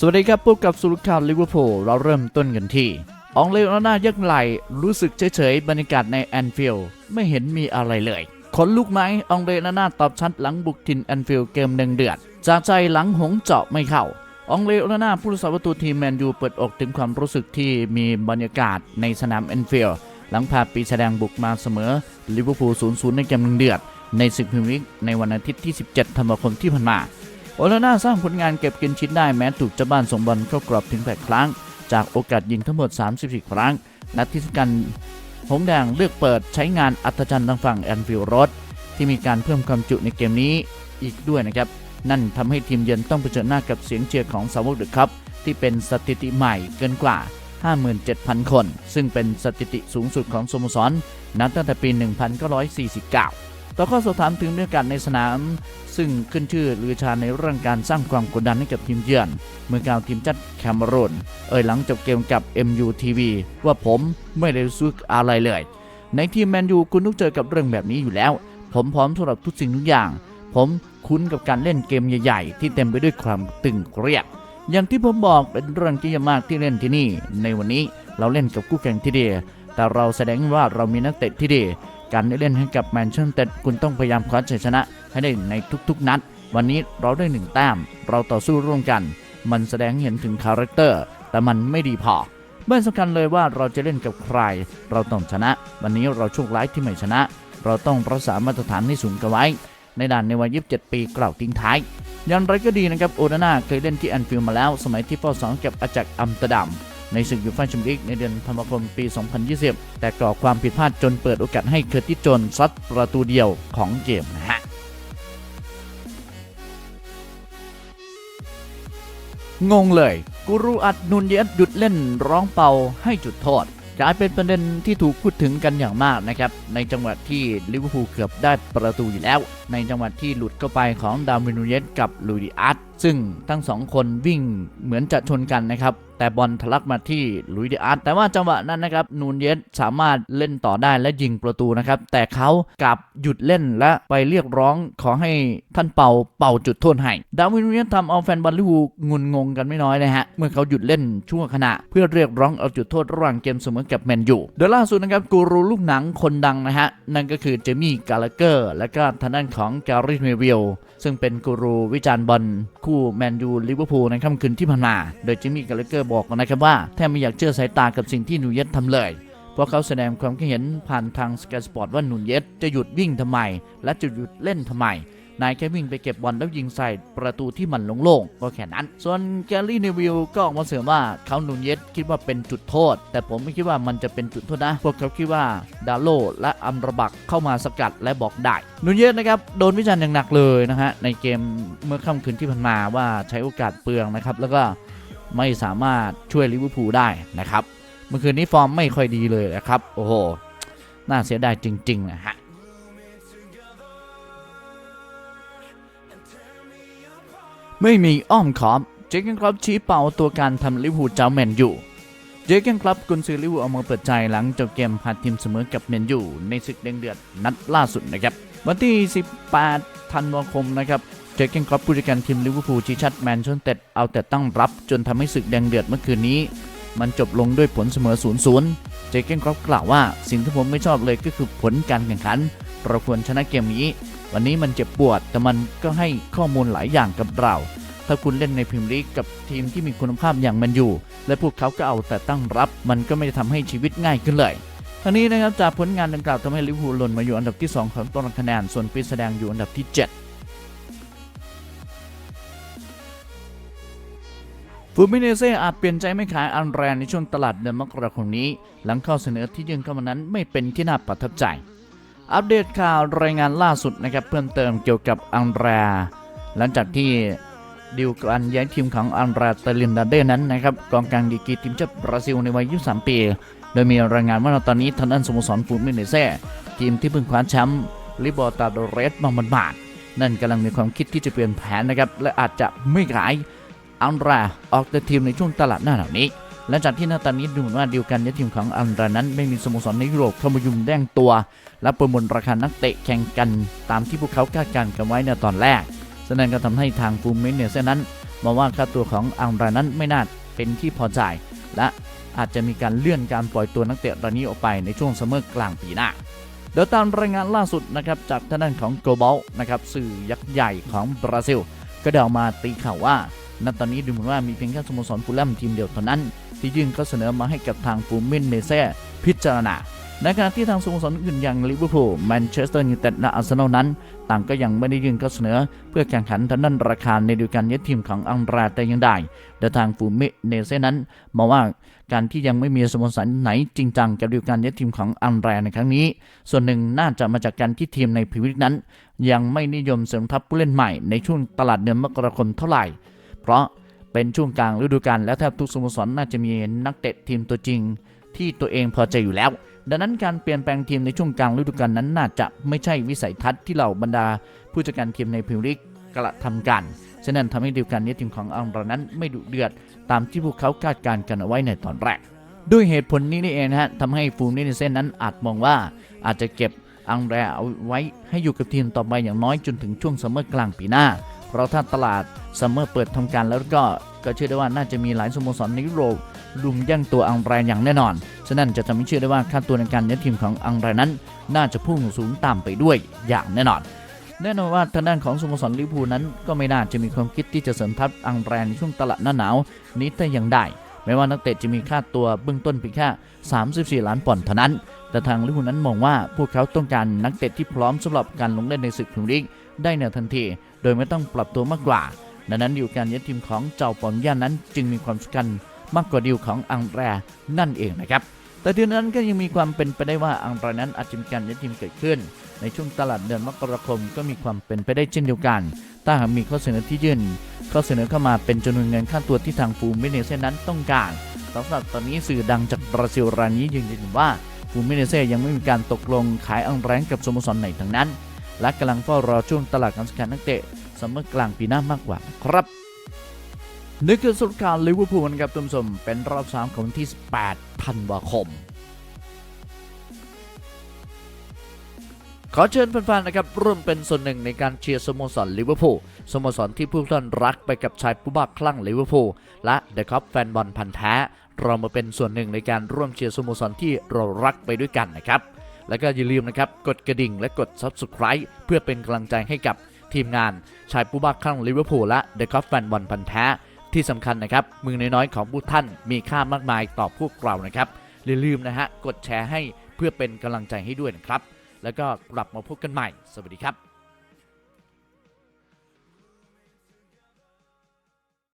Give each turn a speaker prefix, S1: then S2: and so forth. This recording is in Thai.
S1: สวัสดีครับพบกับสุรข่าวลิเวอร์พูลเราเริ่มต้นกันที่ อองเลโอนายักไหลรู้สึกเฉยๆ บรรยากาศในแอนฟิลด์ไม่เห็นมีอะไรเลยขนลุกไหมอองเลโอนาตอบชัดหลังบุกถิ่นแอนฟิลด์เกมหนึ่งเดือดจากใจหลังหงเจาะไม่เข้าอองเลโอนาผู้รักษาประตูทีมแมนยูเปิดอกถึงความรู้สึกที่มีบรรยากาศในสนามแอนฟิลด์หลังพาปีแสดงบุกมาเสมอลิเวอร์พูล0-0ในเกมหนึ่งเดือดในศึกพรีเมียร์ลีกในวันอาทิตย์ที่ 17 ธันวาคมที่ผ่านมา โอนาน่าสร้างผลงานเก็บกินชิ้นได้แม้ถูกเจ้าบ้านส่งบอลเข้ากรอบถึง8ครั้ง จากโอกาสยิงทั้งหมด 34 ครั้ง นัดที่สกันหงแดงเลือกเปิดใช้งานอัตจันทร์ทางฝั่งแอนฟิลด์โรดที่มีการเพิ่มความจุในเกมนี้อีกด้วยนะครับ นั่นทำให้ทีมเยือนต้องเผชิญหน้ากับเสียงเชียร์ของสาวกเดอะคัพที่เป็นสถิติใหม่เกินกว่า 57,000 คน ซึ่งเป็นสถิติสูงสุดของสโมสรนับตั้งแต่ปี 1949 ต่อข้อสอบถามถึงบรรยากาศในสนาม ซึ่งขึ้นชื่อลือชาในเรื่องการสร้างความกดดันให้กับทีมเยือนเมื่อกล่าวทีมจัดแคมเมรูนเอ่ยหลังจบเกมกับ MUTV ว่าผมไม่ได้รู้สึกอะไรเลย ในทีมแมนยูคุณต้องเจอกับเรื่องแบบนี้อยู่แล้ว ผมพร้อมสำหรับทุกสิ่งทุกอย่าง ผมคุ้นกับการเล่นเกมใหญ่ๆ ที่เต็มไปด้วยความตึงเครียดอย่างที่ผมบอกเป็นเรื่องที่ยากมากที่เล่นที่นี่ ในวันนี้เราเล่นกับคู่แข่งที่ดีแต่เราแสดงว่าเรามีนักเตะที่ดี การได้เล่นให้กับแมนเชสเตอร์คุณต้องพยายามคว้าชัยชนะให้ได้ในทุกๆ นัด วันนี้เราได้หนึ่งแต้ม เราต่อสู้ร่วมกัน มันแสดงเห็นถึงคาแรคเตอร์ แต่มันไม่ดีพอไม่สำคัญเลยว่าเราจะเล่นกับใคร เราต้องชนะ วันนี้เราโชคร้ายที่ไม่ชนะ เราต้องรักษามาตรฐานให้สูงกันไว้ ในด่านในวัย 27 ปีกล่าวทิ้งท้ายอย่างไรก็ดีนะครับโอนาน่าเคยเล่นที่แอนฟิลด์มาแล้ว สมัยที่เฝ้าสองกับอาจักอัมสเตอร์ดัม ในศึกยูฟ่าแชมเปี้ยนลีกในเดือนธันวาคมปี 2020 แต่ก่อความผิดพลาดจนเปิดโอกาสให้เคอร์ติสโจนซัดประตูเดียวของเกมนะฮะงงเลย กูรูอัดนุนเยสหยุดเล่นร้องเป่าให้จุดโทษกลายเป็นประเด็นที่ถูกพูดถึงกันอย่างมากนะครับ ในจังหวะที่ลิเวอร์พูลเกือบได้ประตูอยู่แล้ว ในจังหวะที่หลุดเข้าไปของดาวินูเยสกับลูดิอาร์ตซึ่งทั้งสองคนวิ่งเหมือนจะชนกันนะครับ แต่บอลทะลักมาที่ลุยดิอาร์ตแต่ว่าจังหวะนั้นนะครับนูนเยสสามารถเล่นต่อได้และยิงประตูนะครับ แต่เขากลับหยุดเล่นและไปเรียกร้องขอให้ท่านเป่าเป่าจุดโทษให้ดาวินนูเยสทำเอาแฟนบอลลิเวอร์พูลงุนงงกันไม่น้อยนะฮะเมื่อเขาหยุดเล่นชั่วขณะ เพื่อเรียกร้องเอาจุดโทษระหว่างเกมเสมอกับแมนยูโดยล่าสุดนะครับกูรูลูกหนังคนดังนะฮะนั่นก็คือเจมี่กาลาเกอร์และก็ทางด้านของแกรี่เมวิลซึ่งเป็นกูรูวิจารณ์บอลคู่แมนยูลิเวอร์พูลในค่ำคืนที่ผ่านมาโดยเจมมี่กาลาเกอร์บอกนะครับว่าแทบไม่อยากเชื่อสายตากับสิ่งที่นูเยสทำเลย เพราะเขาแสดงความคิดเห็นผ่านทางสกายสปอร์ตว่านูเยสจะหยุดวิ่งทำไม และจะหยุดเล่นทำไม นายแค่วิ่งไปเก็บบอลแล้วยิงใส่ประตูที่มันโล่งๆก็แค่นั้น ส่วนแกลลี่เนวิลก็ออกมาเสริมว่าเขานูนเยสคิดว่าเป็นจุดโทษ แต่ผมไม่คิดว่ามันจะเป็นจุดโทษนะ พวกเขาคิดว่าดาโลและอัมรบักเข้ามาสกัดและบอกได้นูนเยสนะครับโดนวิจารณ์อย่างหนักเลยนะฮะในเกมเมื่อค่ำคืนที่ผ่านมาว่าใช้โอกาสเปลืองนะครับแล้วก็ ไม่สามารถช่วยลิเวอร์พูลได้นะครับเมื่อคืนนี้ฟอร์มไม่ค่อยดีเลยนะครับ โอ้โห น่าเสียดายจริง ๆ นะฮะไม่มีอ้อมขอมเจคเกนคลับชี้เป้าตัวการทำลิเวอร์พูลเจ้าแมนยูเจคเกนคลับกุนซือลิเวอร์พูลเอามาเปิดใจหลังจบเกมพาทีมเสมอกับแมนยูในศึกแดงเดือดนัดล่าสุดนะครับ วันที่ 18 ธันวาคมนะครับ เจคเกนคลับผู้จัดการทีมลิเวอร์พูลชี้ชัดแมนเชสเตอร์เอาแต่ตั้งรับ จนทำให้ศึกแดงเดือดเมื่อคืนนี้ มันจบลงด้วยผลเสมอ 0-0 เจคเกนคลับกล่าวว่า สิ่งที่ผมไม่ชอบเลยก็คือผลการแข่งขันเราควรชนะเกมนี้ วันนี้มันเจ็บปวด แต่มันก็ให้ข้อมูลหลายอย่างกับเรา ถ้าคุณเล่นในพรีเมียร์ลีกกับทีมที่มีคุณภาพอย่างแมนยูและพวกเขาก็เอาแต่ตั้งรับ มันก็ไม่ได้ทำให้ชีวิตง่ายขึ้นเลยทั้งนี้นะครับจากผลงานดังกล่าวทำให้ลิเวอร์พูลหล่นมาอยู่อันดับที่ 2 ของตารางคะแนน ส่วนปีแสดงอยู่อันดับที่ 7 ฟูมิเนเซ่อาจเปลี่ยนใจไม่ขายอันแรนในช่วงตลาดเดือนมกราคมนี้ หลังข้อเสนอที่ยื่นเข้ามานั้นไม่เป็นที่น่าประทับใจ อัปเดตข่าวรายงานล่าสุดนะครับเพิ่มเติมเกี่ยวกับอันแรหลังจากที่ดิวการย้ายทีมของอันราเตลินดาเดนั้นนะครับกองกลางดีกีทีมชาติบราซิลในวัย 23 ปี โดยมีรายงานว่าตอนนี้ทางด้านสโมสรฟูมิเนเซ่ทีมที่เพิ่งคว้าแชมป์ลิบอร์ตาโดเรสมาบาดนั่นกำลังมีความคิดที่จะเปลี่ยนแผนนะครับและอาจจะไม่ขาย อันรา ออกจากทีมในช่วงตลาดหน้าเหล่านี้หลังจากที่นาตอนนี้ดูเหมือนว่าดีลกันในทีมของอันรานั้นไม่มีสโมสรในยุโรปเข้ามายุ่งแย่งตัว และประมูลราคานักเตะแข่งกันตามที่พวกเขาคาดการณ์กันไว้ในตอนแรกฉะนั้นก็ทำให้ทางฟูมิเนเซ่นั้นมองว่าค่าตัวของอังรานั้นไม่น่าเป็นที่พอใจและอาจจะมีการเลื่อนการปล่อยตัวนักเตะรายนี้ออกไปในช่วงซัมเมอร์กลางปีหน้าเดี๋ยวตามรายงานล่าสุดนะครับจากทางด้านของ Global นะครับสื่อยักษ์ใหญ่ของบราซิล ก็ได้ออกมาตีข่าวว่า ณตอนนี้ดูเหมือนว่ามีเพียงแค่สโมสรฟูลแลมทีมเดียวเท่านั้น ที่ยื่นข้อเสนอมาให้กับทางฟูมินเนเซ่พิจารณาในขณะที่ทางสโมสรอื่นอย่างลิเวอร์พูลแมนเชสเตอร์ยูไนเต็ดและอาร์เซนอลนั้น ต่างก็ยังไม่ได้ยื่นข้อเสนอ เพื่อแข่งขันทางด้านราคาในดูการยึดทีมของอังราแต่ยังได้โดยทางฟูมิเนเซ่นั้นมองว่าการที่ยังไม่มีสโมสรไหนจริงจังกับดูการยึดทีมของอังราในครั้งนี้ ส่วนหนึ่งน่าจะมาจากการที่ทีมในพรีเมียร์ลีกนั้น ยังไม่นิยมเสริมทัพผู้เล่นใหม่ในช่วงตลาดเดือนมกราคมเท่าไหร่ เพราะเป็นช่วงกลางฤดูกาลและแทบทุกสโมสรน่าจะมีนักเตะทีมตัวจริง ที่ตัวเองพอใจอยู่แล้ว ดังนั้นการเปลี่ยนแปลงทีมในช่วงกลางฤดูกาลนั้นน่าจะไม่ใช่วิสัยทัศน์ที่เหล่าบรรดา ผู้จัดการทีมในพรีเมียร์ลีกกระทำกันฉะนั้นทำให้ดูการนี้ทีมของอังกฤษนั้นไม่ดุเดือดตามที่พวกเขาคาดการณ์กันเอาไว้ในตอนแรก ด้วยเหตุผลนี้นี่เองนะฮะทำให้ฟูลนิเซนนั้นอาจมองว่าอาจจะเก็บอังแรเอาไว้ให้อยู่กับทีมต่อไปอย่างน้อยจนถึงช่วงซัมเมอร์กลางปีหน้า เพราะถ้าตลาด ซัมเมอร์เปิดทำการแล้วก็ก็เชื่อได้ว่าน่าจะมีหลายสโมสรในยุโรปลุมแย่งตัวอังแรอย่างแน่นอน ฉะนั้นจะทำให้เชื่อได้ว่าค่าตัวในการย้ายทีมของอังแรนั้น น่าจะพุ่งสูงตามไปด้วยอย่างแน่นอน แน่นอนว่าทางด้านของสโมสรลิเวอร์พูลนั้น ก็ไม่น่าจะมีความคิดที่จะเสริมทัพอังแรในช่วงตลาดหน้าหนาวนี้แต่อย่างใดแม้ว่านักเตะจะมีค่าตัวเบื้องต้นเพียงแค่ 34 ล้านปอนด์เท่านั้น แต่ทางลิเวอร์พูลนั้นมองว่าพวกเขาต้องการนักเตะที่พร้อมสำหรับการลงเล่นในศึกพรีเมียร์ลีกได้ในทันที โดยไม่ต้องปรับตัวมากกว่า ดังนั้นดีลการย้ายทีมของเจ้าปอนย่านั้นจึงมีความสำคัญมากกว่าดีลของอังแรนั่นเองนะครับ แต่ทีนั้นก็ยังมีความเป็นไปได้ว่าอังแรนั้นอาจจะมีการย้ายทีมเกิดขึ้น ในช่วงตลาดเดือนมกราคมก็มีความเป็นไปได้เช่นเดียวกัน ถ้าหากมีข้อเสนอที่ยื่นข้อเสนอเข้ามาเป็นจำนวนเงินค่าตัวที่ทางฟูมิเนเซ่นั้นต้องการสำหรับตอนนี้สื่อดังจากบราซิลรายนี้ยืนยันว่าฟูมิเนเซ่ยังไม่มีการตกลงขายอังแรงกับสโมสรไหนทั้งนั้น และกำลังเฝ้ารอช่วงตลาดการซื้อขายนักเตะ ซัมเมอร์กลางปีหน้ามากกว่าครับนี่คือสรุปการลิเวอร์พูลนะครับท่านผู้ชมเป็นรอบสามของวันที่ 18ธันวาคม ขอเชิญแฟนๆนะครับร่วมเป็นส่วนหนึ่งในการเชียร์สโมสรลิเวอร์พูลสโมสรที่ผู้ท่านรักไปกับชายผู้บ้าคลั่งลิเวอร์พูลและเดอะคัพแฟนบอลพันธ์แท้ เรามาเป็นส่วนหนึ่งในการร่วมเชียร์สโมสรที่เรารักไปด้วยกันนะครับ แล้วก็อย่าลืมนะครับกดกระดิ่งและกด Subscribe เพื่อเป็นกำลังใจให้กับ ทีมงาน ชายผู้บ้าคลั่งลิเวอร์พูลและเดอะคอฟแฟนบอลพันแท้ ที่สำคัญนะครับ มือน้อยๆของผู้ท่านมีค่ามากมายต่อพวกเรานะครับอย่าลืมนะฮะกดแชร์ให้เพื่อเป็นกำลังใจให้ด้วยนะครับ แล้วก็กลับมาพบกันใหม่ สวัสดีครับ